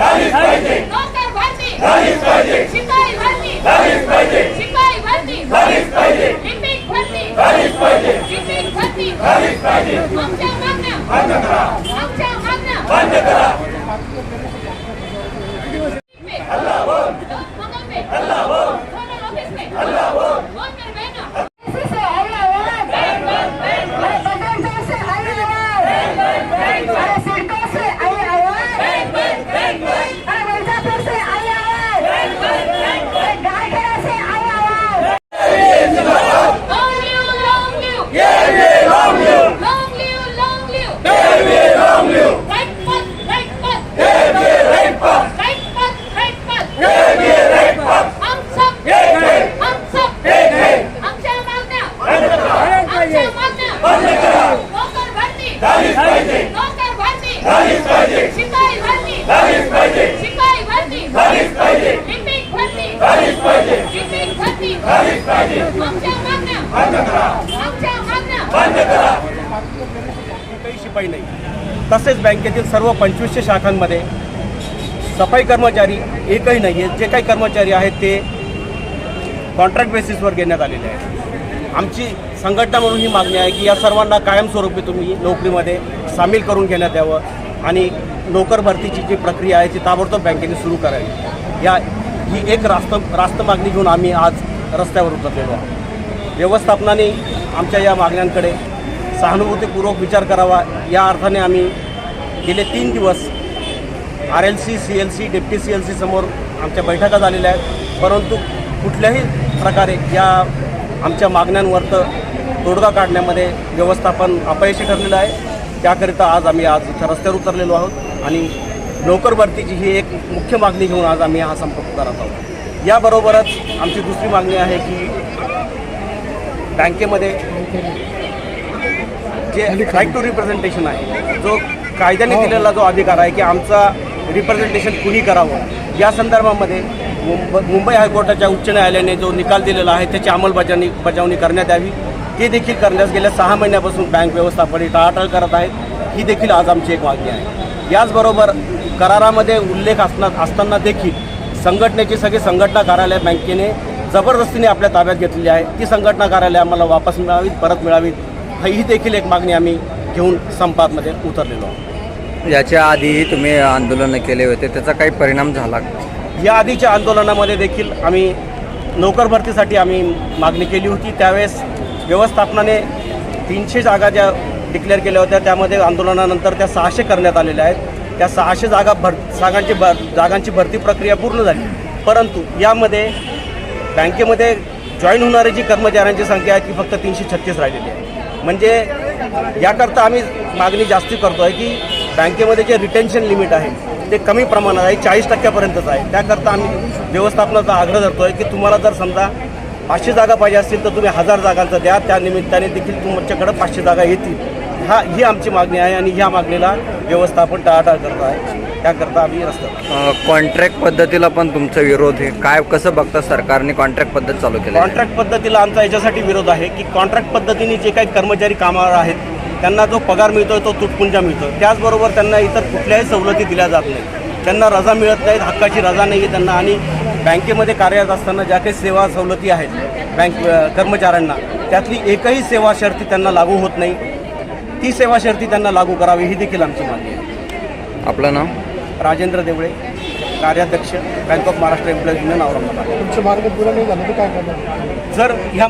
That is fighting! That is fighting! मागण्या भरती नोकर भरती शिपाई भरती शिपाई भरती लिपिक भरती लिपिक भरती आमच्या मागण्या. आमच्या मागण्या. एकही शिपाई नाही. तसेच बँकेतील सर्व पंचवीसशे शाखांमध्ये सफाई कर्मचारी एकही नाही आहेत जे काही कर्मचारी आहेत ते कॉन्ट्रॅक्ट बेसिसवर घेण्यात आलेले आहेत. आमची संघटना म्हणून ही मागणी आहे की या सर्वांना कायमस्वरूपी तुम्ही नोकरीमध्ये सामील करून घेण्यात यावं आणि नोकर भरतीची जी प्रक्रिया आहे ती ताबडतोब बँकेने सुरू करावी. या ही एक रास्त रास्त मागणी घेऊन आम्ही आज रस्त्यावर उतरलेलो आहोत. व्यवस्थापनाने आमच्या या मागण्यांकडे सहानुभूतीपूर्वक विचार करावा. या अर्थाने आम्ही गेले तीन दिवस R L C C L C deputy C L C समोर आमच्या बैठका झालेल्या आहेत. परंतु कुठल्याही प्रकारे या आमच्या मागण्यांवर तोडगा काढण्यामध्ये व्यवस्थापन अपयशी ठरलेलं आहे. त्याकरिता आज आम्ही आज रस्त्यावर उतरलेलो आहोत आणि नोकर भरतीची ही एक मुख्य मागणी घेऊन आज आम्ही हा संप करत आहोत. याबरोबरच आमची दुसरी मागणी आहे की बँकेमध्ये जे राईट टू रिप्रेझेंटेशन आहे जो कायद्याने दिलेला जो अधिकार आहे की आमचा रिप्रेझेंटेशन कुणी करावं या संदर्भामध्ये मुंब मुंबई हायकोर्टाच्या उच्च न्यायालयाने जो निकाल दिलेला आहे त्याची अंमलबजावणी बजावणी करण्यात यावी. ते देखील करण्यास गेल्या सहा महिन्यापासून बँक व्यवस्थापन टाळाटाळ करत आहेत. ही देखील आज आमची एक मागणी आहे. याचबरोबर करारामध्ये उल्लेख असणार असताना देखील संघटनेची सगळी संघटना कार्यालय बँकेने जबरदस्तीने आपल्या ताब्यात घेतलेली आहे. ती संघटना कार्यालय आम्हाला वापस मिळावीत परत मिळावीत ही देखील एक मागणी आम्ही घेऊन संपामध्ये उतरलेलो आहोत. याच्या आधीही तुम्ही आंदोलनं केले होते त्याचा काही परिणाम झाला का? या आधीच्या आंदोलनामध्ये देखील आम्ही नोकर भरतीसाठी आम्ही मागणी केली होती. त्यावेळेस व्यवस्थापनाने तीनशे जागा ज्या डिक्लेअर केल्या होत्या त्यामध्ये आंदोलनानंतर त्या सहाशे करण्यात आलेल्या आहेत. त्या सहाशे जागा भर जागांची भर जागांची भरती प्रक्रिया पूर्ण झाली. परंतु यामध्ये बँकेमध्ये जॉईन होणारी जी कर्मचाऱ्यांची संख्या आहे ती फक्त तीनशे छत्तीस राहिलेली आहे. म्हणजे याकरता आम्ही मागणी जास्ती करतो आहे की बँकेमध्ये जे रिटेन्शन लिमिट आहे ते कमी प्रमाणात आहे चाळीस टक्क्यापर्यंतच आहे. त्याकरता आम्ही व्यवस्थापनाचा आग्रह धरतो आहे की तुम्हाला जर समजा पाचशे जागा पाहिजे असतील तर तुम्ही हजार जागांचं द्या. त्या निमित्ताने देखील तुमच्याकडं पाचशे जागा येतील. हा ही आमची मागणी आहे आणि ह्या मागणीला व्यवस्थापन टाळाटाळ करत आहे. त्याकरता आम्ही अं, कॉन्ट्रॅक्ट पद्धतीला पण तुमचा विरोध आहे. काय कसं बघता सरकारने कॉन्ट्रॅक्ट पद्धत चालू केली? कॉन्ट्रॅक्ट पद्धतीला आमचा याच्यासाठी विरोध आहे की कॉन्ट्रॅक्ट पद्धतीने जे काही कर्मचारी कामावर आहेत त्यांना जो पगार मिळतोय तो तुटपुंजा मिळतो त्याचबरोबर त्यांना इतर कुठल्याही सवलती दिल्या जात नाही त्यांना रजा मिळत नाहीत हक्काची रजा नाही आहे त्यांना. आणि बँकेमध्ये कार्यरत असताना ज्या काही सेवा सवलती आहेत बँक कर्मचाऱ्यांना त्यातली एकही सेवा शर्ती त्यांना लागू होत नाही. ती सेवा शर्ती त्यांना लागू करावी ही देखील आमची मागणी आहे. आपलं नाव? राजेंद्र देवळे कार्याध्यक्ष bank of Maharashtra employees union Aurangabad. तुमचे मार्ग पुरा नाही झालं तर काय करणार? जर ह्या